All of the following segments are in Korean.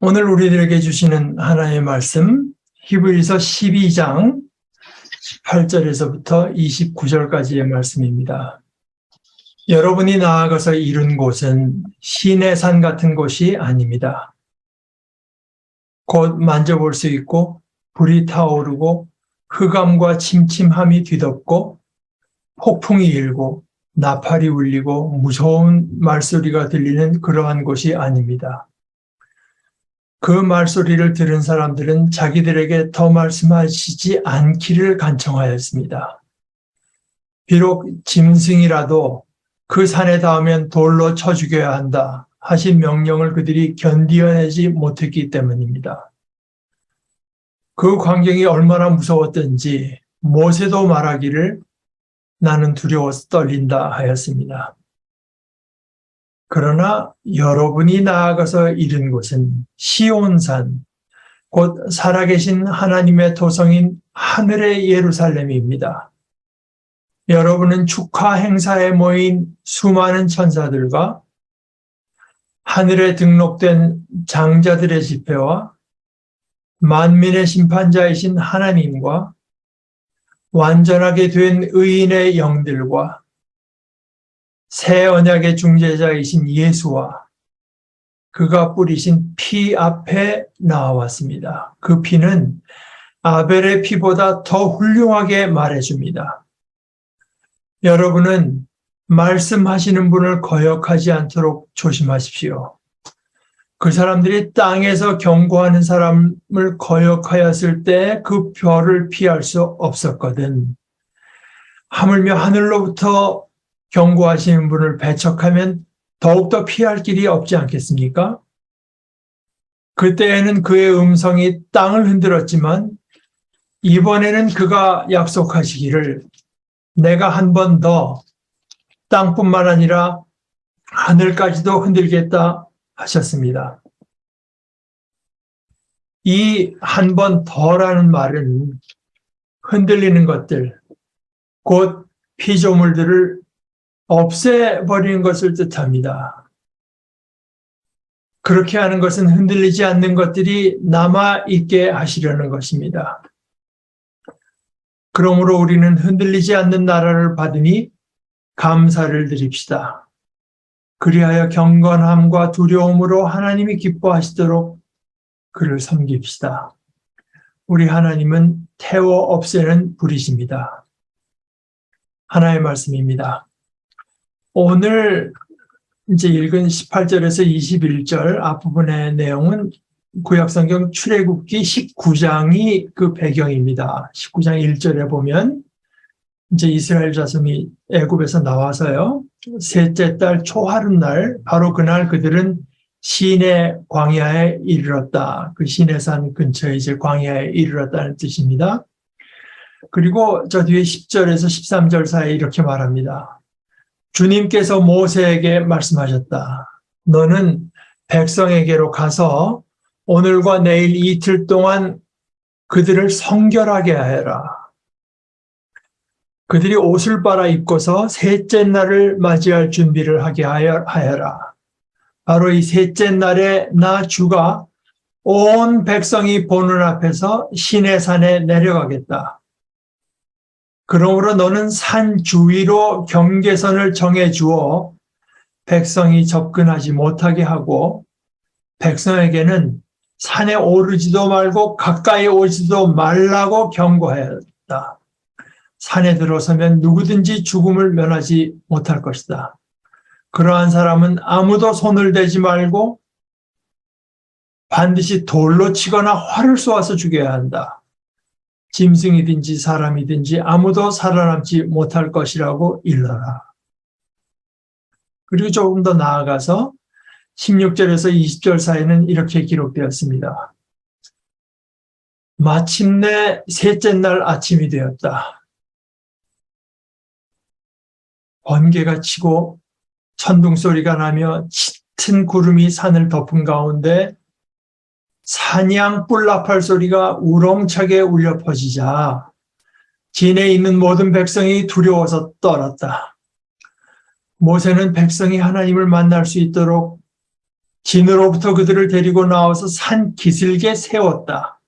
오늘 우리들에게 주시는 하나님의 말씀 히브리서 12장 18절에서부터 29절까지의 말씀입니다. 여러분이 나아가서 이룬 곳은 신의 산 같은 곳이 아닙니다. 곧 만져볼 수 있고 불이 타오르고 흑암과 침침함이 뒤덮고 폭풍이 일고 나팔이 울리고 무서운 말소리가 들리는 그러한 곳이 아닙니다. 그 말소리를 들은 사람들은 자기들에게 더 말씀하시지 않기를 간청하였습니다. 비록 짐승이라도 그 산에 닿으면 돌로 쳐 죽여야 한다 하신 명령을 그들이 견디어내지 못했기 때문입니다. 그 광경이 얼마나 무서웠던지 모세도 말하기를 나는 두려워서 떨린다 하였습니다. 그러나 여러분이 나아가서 이른 곳은 시온산, 곧 살아계신 하나님의 도성인 하늘의 예루살렘입니다. 여러분은 축하 행사에 모인 수많은 천사들과 하늘에 등록된 장자들의 집회와 만민의 심판자이신 하나님과 완전하게 된 의인의 영들과 새 언약의 중재자이신 예수와 그가 뿌리신 피 앞에 나와왔습니다. 그 피는 아벨의 피보다 더 훌륭하게 말해줍니다. 여러분은 말씀하시는 분을 거역하지 않도록 조심하십시오. 그 사람들이 땅에서 경고하는 사람을 거역하였을 때 그 별을 피할 수 없었거든. 하물며 하늘로부터 경고하시는 분을 배척하면 더욱더 피할 길이 없지 않겠습니까? 그때에는 그의 음성이 땅을 흔들었지만 이번에는 그가 약속하시기를 내가 한 번 더 땅뿐만 아니라 하늘까지도 흔들겠다 하셨습니다. 이 한 번 더라는 말은 흔들리는 것들, 곧 피조물들을 없애버리는 것을 뜻합니다. 그렇게 하는 것은 흔들리지 않는 것들이 남아있게 하시려는 것입니다. 그러므로 우리는 흔들리지 않는 나라를 받으니 감사를 드립시다. 그리하여 경건함과 두려움으로 하나님이 기뻐하시도록 그를 섬깁시다. 우리 하나님은 태워 없애는 불이십니다. 하나의 말씀입니다. 오늘 이제 읽은 18절에서 21절 앞부분의 내용은 구약성경 출애굽기 19장이 그 배경입니다. 19장 1절에 보면 이제 이스라엘 자손이 애굽에서 나와서요. 셋째 달 초하룻 날 바로 그날 그들은 시내 광야에 이르렀다. 그 시내산 근처에 이제 광야에 이르렀다는 뜻입니다. 그리고 저 뒤에 10절에서 13절 사이에 이렇게 말합니다. 주님께서 모세에게 말씀하셨다. 너는 백성에게로 가서 오늘과 내일 이틀 동안 그들을 성결하게 하여라. 그들이 옷을 빨아 입고서 셋째 날을 맞이할 준비를 하게 하여라. 바로 이 셋째 날에 나 주가 온 백성이 보는 앞에서 신의 산에 내려가겠다. 그러므로 너는 산 주위로 경계선을 정해 주어 백성이 접근하지 못하게 하고 백성에게는 산에 오르지도 말고 가까이 오지도 말라고 경고하였다. 산에 들어서면 누구든지 죽음을 면하지 못할 것이다. 그러한 사람은 아무도 손을 대지 말고 반드시 돌로 치거나 활을 쏘아서 죽여야 한다. 짐승이든지 사람이든지 아무도 살아남지 못할 것이라고 일러라. 그리고 조금 더 나아가서 16절에서 20절 사이는 이렇게 기록되었습니다. 마침내 셋째 날 아침이 되었다. 번개가 치고 천둥 소리가 나며 짙은 구름이 산을 덮은 가운데 사냥 뿔나팔 소리가 우렁차게 울려 퍼지자 진에 있는 모든 백성이 두려워서 떨었다. 모세는 백성이 하나님을 만날 수 있도록 진으로부터 그들을 데리고 나와서 산 기슭에 세웠다.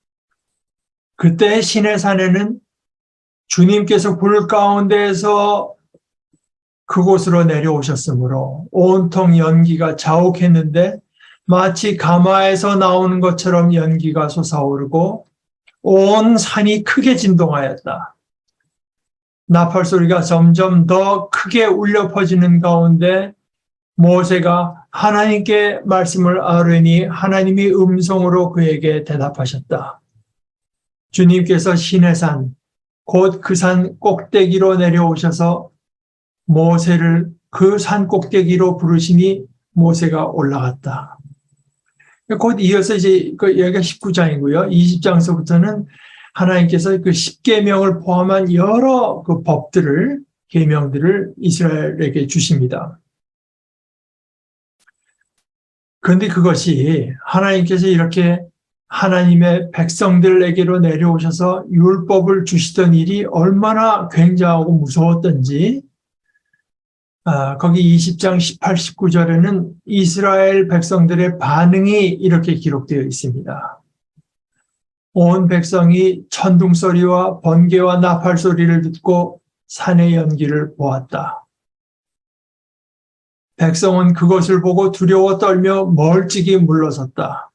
그때 신의 산에는 주님께서 불 가운데에서 그곳으로 내려오셨으므로 온통 연기가 자욱했는데 마치 가마에서 나오는 것처럼 연기가 솟아오르고 온 산이 크게 진동하였다. 나팔 소리가 점점 더 크게 울려 퍼지는 가운데 모세가 하나님께 말씀을 아뢰니 하나님이 음성으로 그에게 대답하셨다. 주님께서 시내산 곧 그 산 꼭대기로 내려오셔서 모세를 그 산 꼭대기로 부르시니 모세가 올라갔다. 곧 이어서 이제 그 여기가 19장이고요. 20장서부터는 하나님께서 그 10계명을 포함한 여러 그 법들을 계명들을 이스라엘에게 주십니다. 그런데 그것이 하나님께서 이렇게 하나님의 백성들에게로 내려오셔서 율법을 주시던 일이 얼마나 굉장하고 무서웠던지 아, 거기 20장 18, 19절에는 이스라엘 백성들의 반응이 이렇게 기록되어 있습니다. 온 백성이 천둥 소리와 번개와 나팔 소리를 듣고 산의 연기를 보았다. 백성은 그것을 보고 두려워 떨며 멀찍이 물러섰다.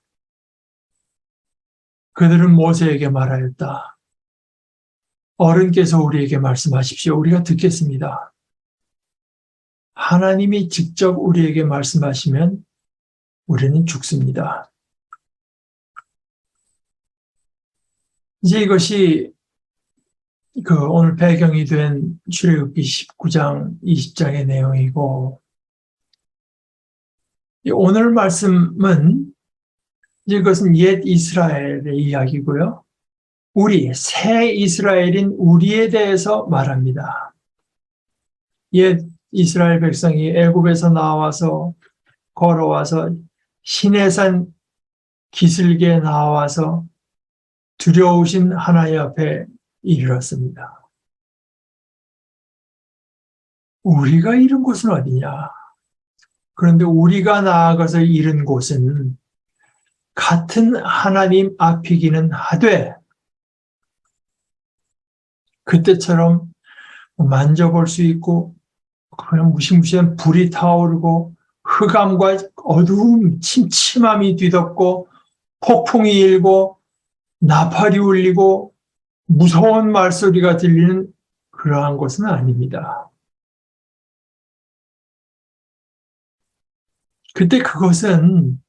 그들은 모세에게 말하였다. 어른께서 우리에게 말씀하십시오. 우리가 듣겠습니다. 하나님이 직접 우리에게 말씀하시면 우리는 죽습니다. 이제 이것이 그 오늘 배경이 된 출애굽기 19장 20장의 내용이고 오늘 말씀은 이것은 옛 이스라엘의 이야기고요. 우리 새 이스라엘인 우리에 대해서 말합니다. 옛 이스라엘 백성이 애굽에서 나와서 걸어와서 시내산 기슭에 나와서 두려우신 하나님 앞에 이르렀습니다. 우리가 이른 곳은 어디냐? 그런데 우리가 나아가서 이른 곳은 같은 하나님 앞이기는 하되 그때처럼 만져볼 수 있고 그냥 무시무시한 불이 타오르고 흑암과 어두움 침침함이 뒤덮고 폭풍이 일고 나팔이 울리고 무서운 말소리가 들리는 그러한 것은 아닙니다. 그때 그것은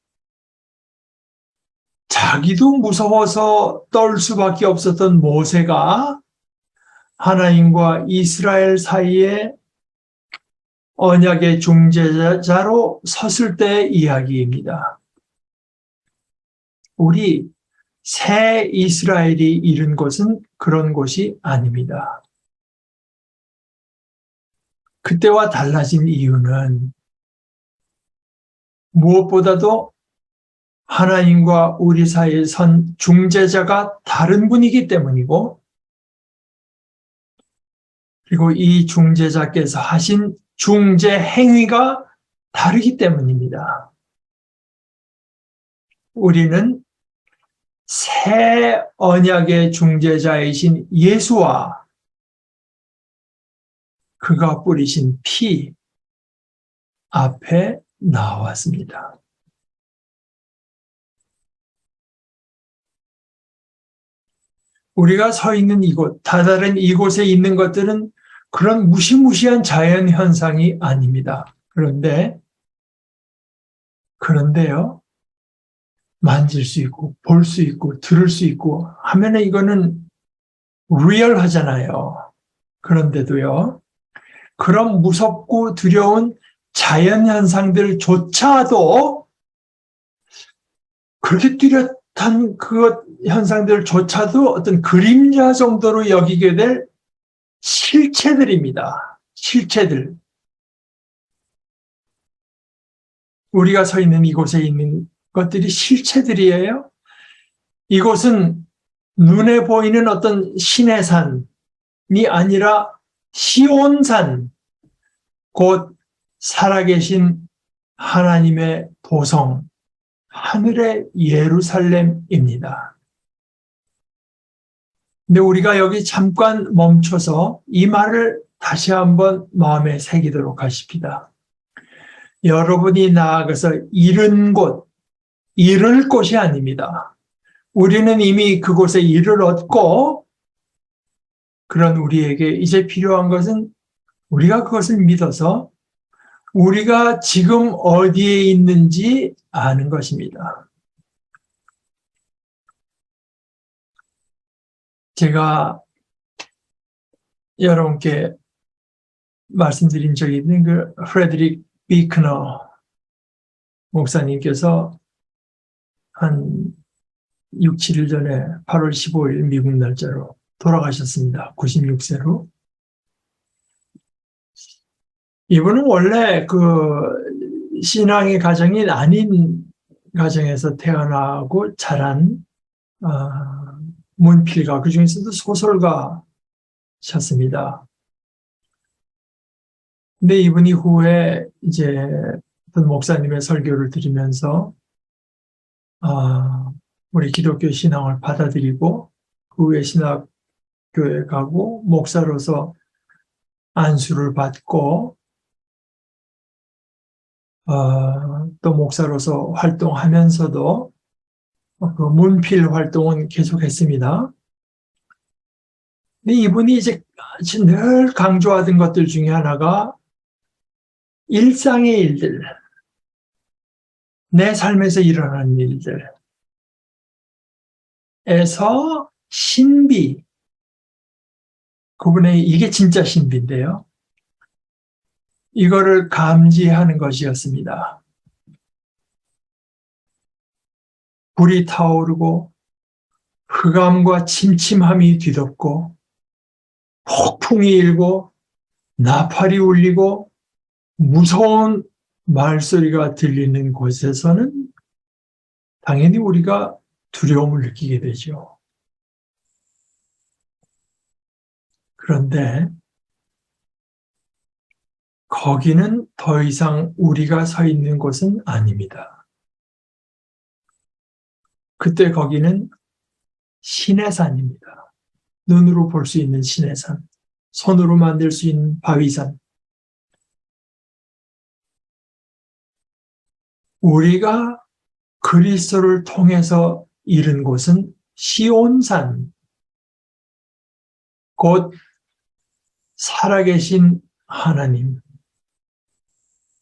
자기도 무서워서 떨 수밖에 없었던 모세가 하나님과 이스라엘 사이에 언약의 중재자로 섰을 때의 이야기입니다. 우리 새 이스라엘이 이룬 것은 그런 곳이 아닙니다. 그때와 달라진 이유는 무엇보다도 하나님과 우리 사이에 선 중재자가 다른 분이기 때문이고, 그리고 이 중재자께서 하신 중재 행위가 다르기 때문입니다. 우리는 새 언약의 중재자이신 예수와 그가 뿌리신 피 앞에 나왔습니다. 우리가 서 있는 이곳, 다다른 이곳에 있는 것들은 그런 무시무시한 자연 현상이 아닙니다. 그런데, 그런데요, 만질 수 있고, 볼 수 있고, 들을 수 있고 하면은 이거는 리얼 하잖아요. 그런데도요, 그런 무섭고 두려운 자연 현상들조차도 그렇게 뚜렷한 그 현상들조차도 어떤 그림자 정도로 여기게 될 실체들입니다. 실체들. 우리가 서 있는 이곳에 있는 것들이 실체들이에요. 이곳은 눈에 보이는 어떤 신의 산이 아니라 시온산, 곧 살아계신 하나님의 도성, 하늘의 예루살렘입니다. 근데 우리가 여기 잠깐 멈춰서 이 말을 다시 한번 마음에 새기도록 하십니다. 여러분이 나아가서 이른 곳, 이를 곳이 아닙니다. 우리는 이미 그곳에 일을 얻고 그런 우리에게 이제 필요한 것은 우리가 그것을 믿어서 우리가 지금 어디에 있는지 아는 것입니다. 제가 여러분께 말씀드린 적이 있는 그 프레드릭 비크너 목사님께서 한 6, 7일 전에 8월 15일 미국 날짜로 돌아가셨습니다. 96세로. 이분은 원래 그 신앙의 가정이 아닌 가정에서 태어나고 자란 아, 문필가 그 중에서도 소설가셨습니다. 근데 이분이 후에 이제 어떤 목사님의 설교를 들으면서 아, 우리 기독교 신앙을 받아들이고 그 후에 신학교에 가고 목사로서 안수를 받고 어, 또 목사로서 활동하면서도 그 문필 활동은 계속했습니다. 근데 이분이 이제 늘 강조하던 것들 중에 하나가 일상의 일들, 내 삶에서 일어나는 일들에서 신비, 그분의 이게 진짜 신비인데요. 이거를 감지하는 것이었습니다. 불이 타오르고 흑암과 침침함이 뒤덮고 폭풍이 일고 나팔이 울리고 무서운 말소리가 들리는 곳에서는 당연히 우리가 두려움을 느끼게 되죠. 그런데 거기는 더 이상 우리가 서 있는 곳은 아닙니다. 그때 거기는 신의 산입니다. 눈으로 볼 수 있는 신의 산, 손으로 만들 수 있는 바위산. 우리가 그리스도를 통해서 이른 곳은 시온산, 곧 살아계신 하나님,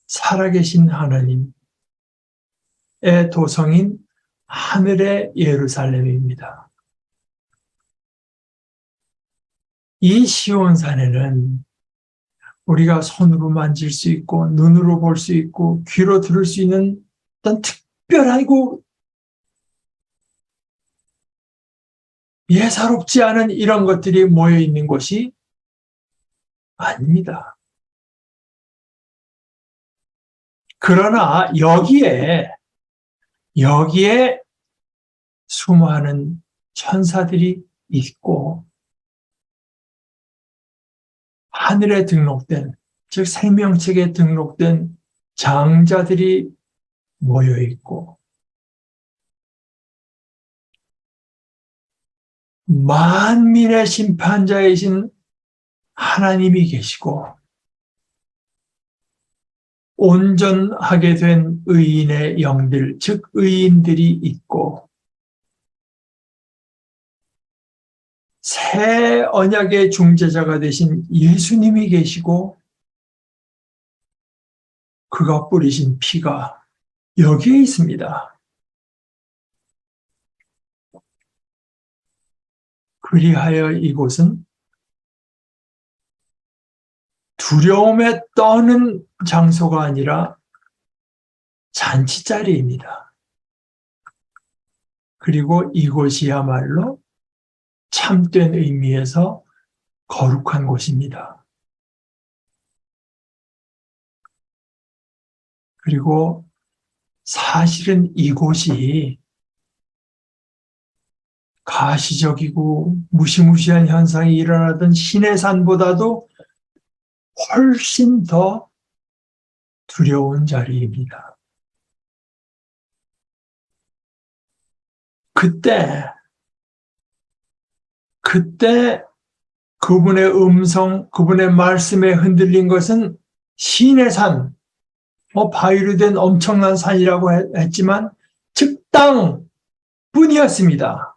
살아계신 하나님의 도성인 하늘의 예루살렘입니다. 이 시온산에는 우리가 손으로 만질 수 있고 눈으로 볼 수 있고 귀로 들을 수 있는 어떤 특별하고 예사롭지 않은 이런 것들이 모여 있는 곳이 아닙니다. 그러나 여기에 여기에 수많은 천사들이 있고 하늘에 등록된 즉 생명책에 등록된 장자들이 모여 있고 만민의 심판자이신 하나님이 계시고 온전하게 된 의인의 영들, 즉 의인들이 있고 새 언약의 중재자가 되신 예수님이 계시고 그가 뿌리신 피가 여기에 있습니다. 그리하여 이곳은 두려움에 떠는 장소가 아니라 잔치 자리입니다. 그리고 이곳이야말로 참된 의미에서 거룩한 곳입니다. 그리고 사실은 이곳이 가시적이고 무시무시한 현상이 일어나던 신의 산보다도 훨씬 더 두려운 자리입니다. 그때, 그때 그분의 음성, 그분의 말씀에 흔들린 것은 신의 산, 뭐 바위로 된 엄청난 산이라고 했지만 즉땅 뿐이었습니다.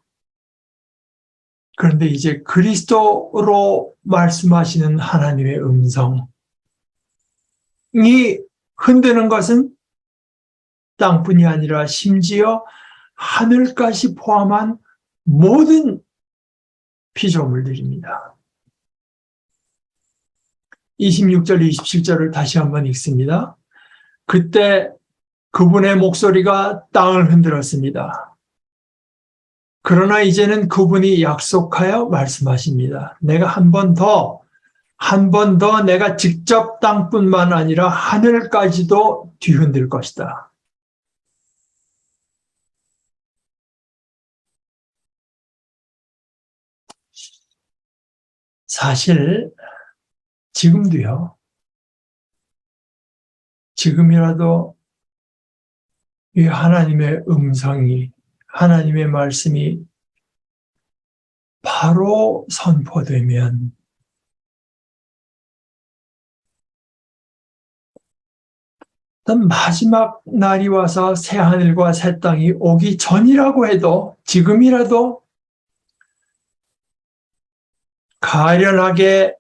그런데 이제 그리스도로 말씀하시는 하나님의 음성이 흔드는 것은 땅뿐이 아니라 심지어 하늘까지 포함한 모든 피조물들입니다. 26절, 27절을 다시 한번 읽습니다. 그때 그분의 목소리가 땅을 흔들었습니다. 그러나 이제는 그분이 약속하여 말씀하십니다. 내가 한 번 더, 한 번 더 내가 직접 땅뿐만 아니라 하늘까지도 뒤흔들 것이다. 사실 지금도요. 지금이라도 이 하나님의 음성이 하나님의 말씀이 바로 선포되면 마지막 날이 와서 새 하늘과 새 땅이 오기 전이라고 해도 지금이라도 가련하게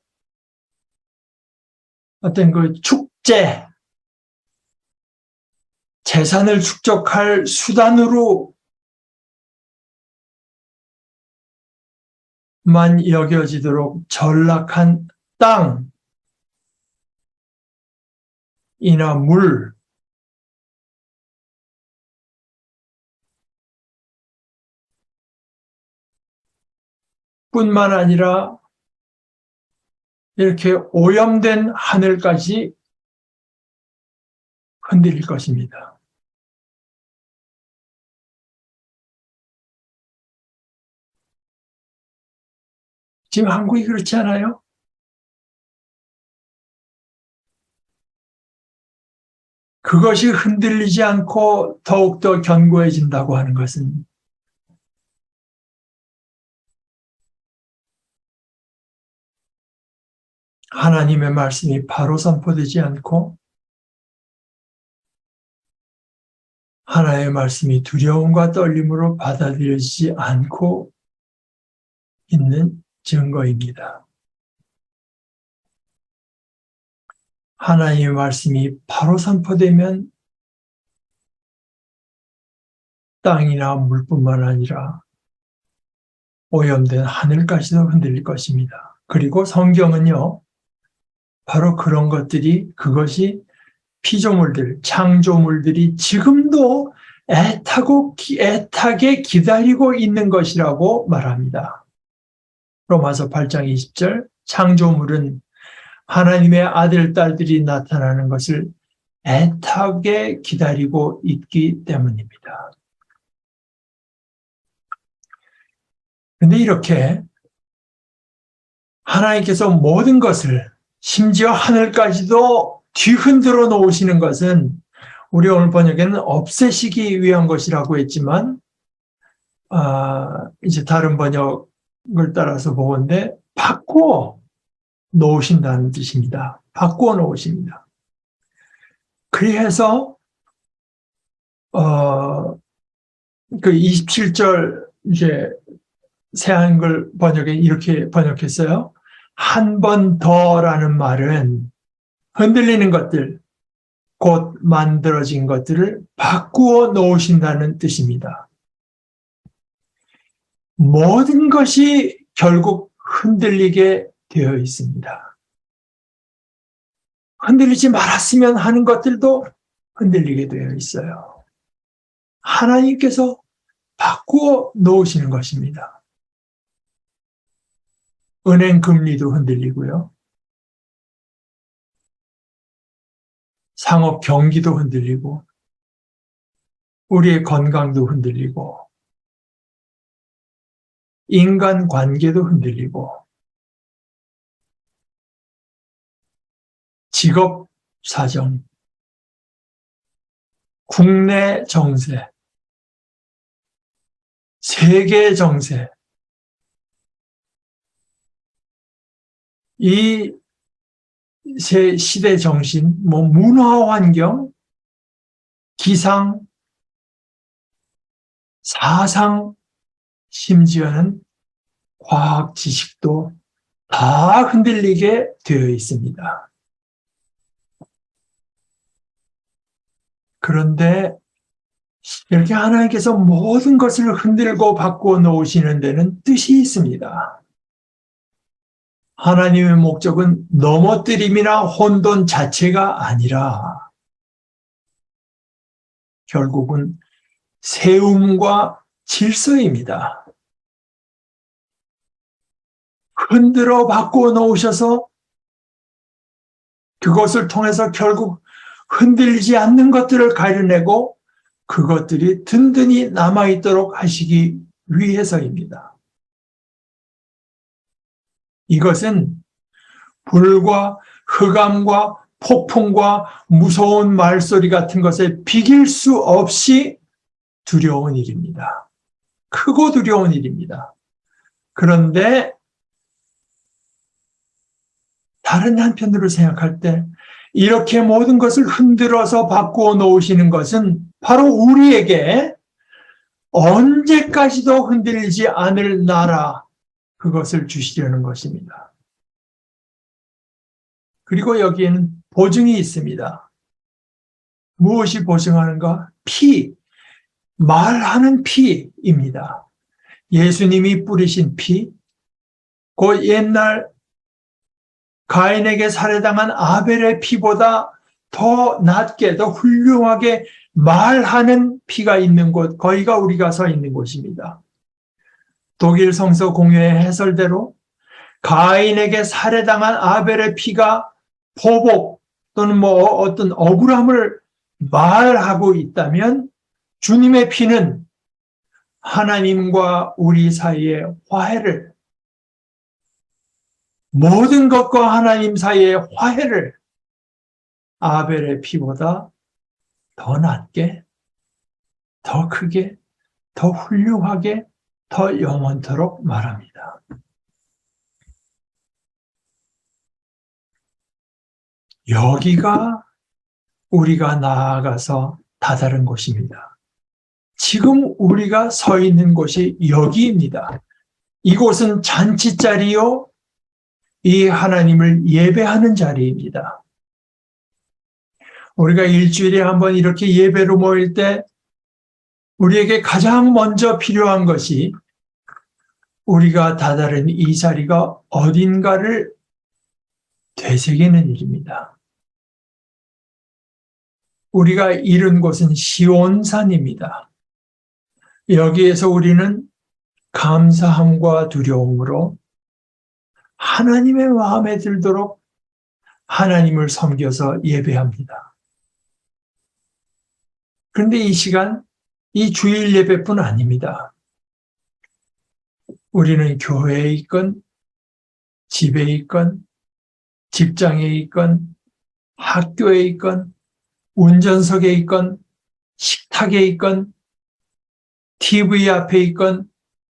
어떤 그 축제, 재산을 축적할 수단으로 만 여겨지도록 전락한 땅, 이나 물, 뿐만 아니라 이렇게 오염된 하늘까지 흔들릴 것입니다. 지금 한국이 그렇지 않아요? 그것이 흔들리지 않고 더욱더 견고해진다고 하는 것은 하나님의 말씀이 바로 선포되지 않고 하나의 말씀이 두려움과 떨림으로 받아들여지지 않고 있는 증거입니다. 하나님의 말씀이 바로 선포되면 땅이나 물뿐만 아니라 오염된 하늘까지도 흔들릴 것입니다. 그리고 성경은요, 바로 그런 것들이 그것이 피조물들, 창조물들이 지금도 애타고 애타게 기다리고 있는 것이라고 말합니다. 로마서 8장 20절 창조물은 하나님의 아들 딸들이 나타나는 것을 애타게 기다리고 있기 때문입니다. 근데 이렇게 하나님께서 모든 것을 심지어 하늘까지도 뒤흔들어 놓으시는 것은 우리 오늘 번역에는 없애시기 위한 것이라고 했지만 아, 이제 다른 번역 을 따라서 보건데 바꾸어 놓으신다는 뜻입니다. 바꾸어 놓으십니다. 그래서 어, 그 27절 이제 새한글 번역에 이렇게 번역했어요. 한 번 더라는 말은 흔들리는 것들, 곧 만들어진 것들을 바꾸어 놓으신다는 뜻입니다. 모든 것이 결국 흔들리게 되어 있습니다. 흔들리지 말았으면 하는 것들도 흔들리게 되어 있어요. 하나님께서 바꾸어 놓으시는 것입니다. 은행 금리도 흔들리고요. 상업 경기도 흔들리고, 우리의 건강도 흔들리고, 인간 관계도 흔들리고, 직업 사정, 국내 정세, 세계 정세, 이 세 시대 정신, 뭐 문화 환경, 기상, 사상, 심지어는 과학 지식도 다 흔들리게 되어 있습니다. 그런데 이렇게 하나님께서 모든 것을 흔들고 바꾸어 놓으시는 데는 뜻이 있습니다. 하나님의 목적은 넘어뜨림이나 혼돈 자체가 아니라 결국은 세움과 질서입니다. 흔들어 바꾸어 놓으셔서 그것을 통해서 결국 흔들리지 않는 것들을 가려내고 그것들이 든든히 남아있도록 하시기 위해서입니다. 이것은 불과 흑암과 폭풍과 무서운 말소리 같은 것에 비길 수 없이 두려운 일입니다. 크고 두려운 일입니다. 그런데 다른 한편으로 생각할 때 이렇게 모든 것을 흔들어서 바꾸어 놓으시는 것은 바로 우리에게 언제까지도 흔들리지 않을 나라 그것을 주시려는 것입니다. 그리고 여기에는 보증이 있습니다. 무엇이 보증하는가? 피, 말하는 피입니다. 예수님이 뿌리신 피, 그 옛날 가인에게 살해당한 아벨의 피보다 더 낮게, 더 훌륭하게 말하는 피가 있는 곳, 거기가 우리가 서 있는 곳입니다. 독일 성서 공유의 해설대로 가인에게 살해당한 아벨의 피가 보복 또는 뭐 어떤 억울함을 말하고 있다면 주님의 피는 하나님과 우리 사이의 화해를 모든 것과 하나님 사이의 화해를 아벨의 피보다 더 낮게, 더 크게, 더 훌륭하게, 더 영원토록 말합니다. 여기가 우리가 나아가서 다다른 곳입니다. 지금 우리가 서 있는 곳이 여기입니다. 이곳은 잔치 자리요, 이 하나님을 예배하는 자리입니다. 우리가 일주일에 한 번 이렇게 예배로 모일 때 우리에게 가장 먼저 필요한 것이 우리가 다다른 이 자리가 어딘가를 되새기는 일입니다. 우리가 이른 곳은 시온산입니다. 여기에서 우리는 감사함과 두려움으로 하나님의 마음에 들도록 하나님을 섬겨서 예배합니다. 그런데 이 시간, 이 주일 예배뿐 아닙니다. 우리는 교회에 있건, 집에 있건, 직장에 있건, 학교에 있건, 운전석에 있건, 식탁에 있건, TV 앞에 있건,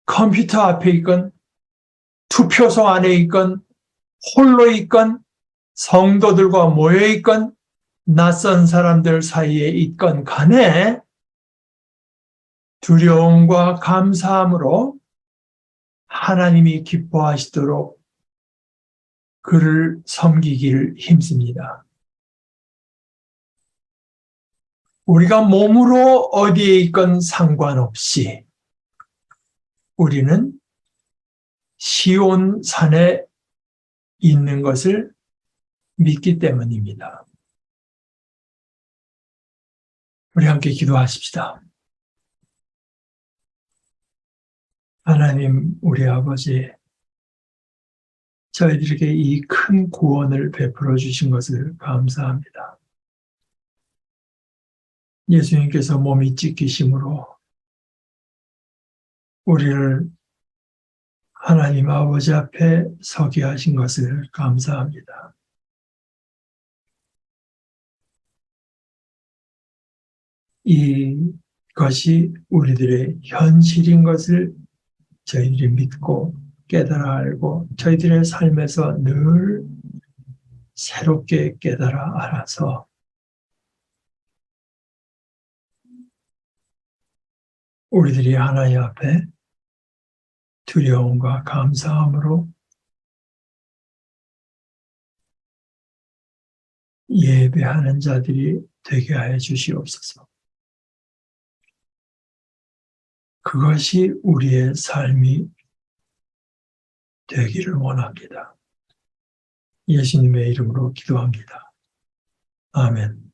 컴퓨터 앞에 있건, 투표소 안에 있건, 홀로 있건, 성도들과 모여 있건, 낯선 사람들 사이에 있건 간에 두려움과 감사함으로 하나님이 기뻐하시도록 그를 섬기기를 힘씁니다. 우리가 몸으로 어디에 있건 상관없이 우리는 시온 산에 있는 것을 믿기 때문입니다. 우리 함께 기도하십시다. 하나님, 우리 아버지, 저희들에게 이 큰 구원을 베풀어 주신 것을 감사합니다. 예수님께서 몸이 찢기심으로 우리를 하나님 아버지 앞에 서게 하신 것을 감사합니다. 이 그것이 우리들의 현실인 것을 저희들이 믿고 깨달아 알고 저희들의 삶에서 늘 새롭게 깨달아 알아서 우리들이 하나님 앞에 두려움과 감사함으로 예배하는 자들이 되게 하여 주시옵소서. 그것이 우리의 삶이 되기를 원합니다. 예수님의 이름으로 기도합니다. 아멘.